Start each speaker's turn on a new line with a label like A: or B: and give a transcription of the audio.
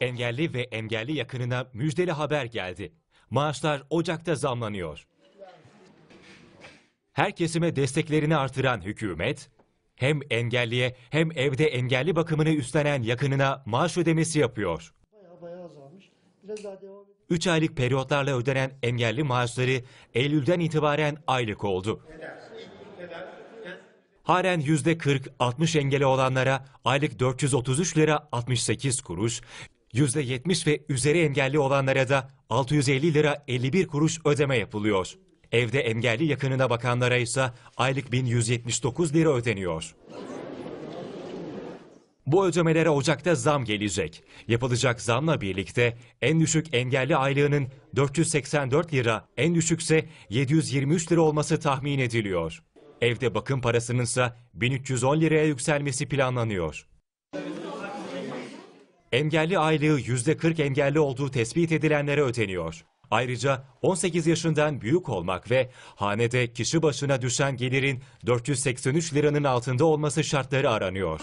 A: Engelli ve engelli yakınına müjdeli haber geldi. Maaşlar Ocak'ta zamlanıyor. Her kesime desteklerini artıran hükümet, hem engelliye hem evde engelli bakımını üstlenen yakınına maaş ödemesi yapıyor.
B: Bayağı bayağı azalmış. Biraz daha devam edelim.
A: 3 aylık periyotlarla ödenen engelli maaşları Eylül'den itibaren aylık oldu. Halen %40-60 engeli olanlara aylık 433 lira 68 kuruş, %70 ve üzeri engelli olanlara da 650 lira 51 kuruş ödeme yapılıyor. Evde engelli yakınına bakanlara ise aylık 1179 lira ödeniyor. Bu ödemelere Ocak'ta zam gelecek. Yapılacak zamla birlikte en düşük engelli aylığının 484 lira, en düşükse 723 lira olması tahmin ediliyor. Evde bakım parasının ise 1310 liraya yükselmesi planlanıyor. Engelli aylığı %40 engelli olduğu tespit edilenlere ödeniyor. Ayrıca 18 yaşından büyük olmak ve hanede kişi başına düşen gelirin 483 liranın altında olması şartları aranıyor.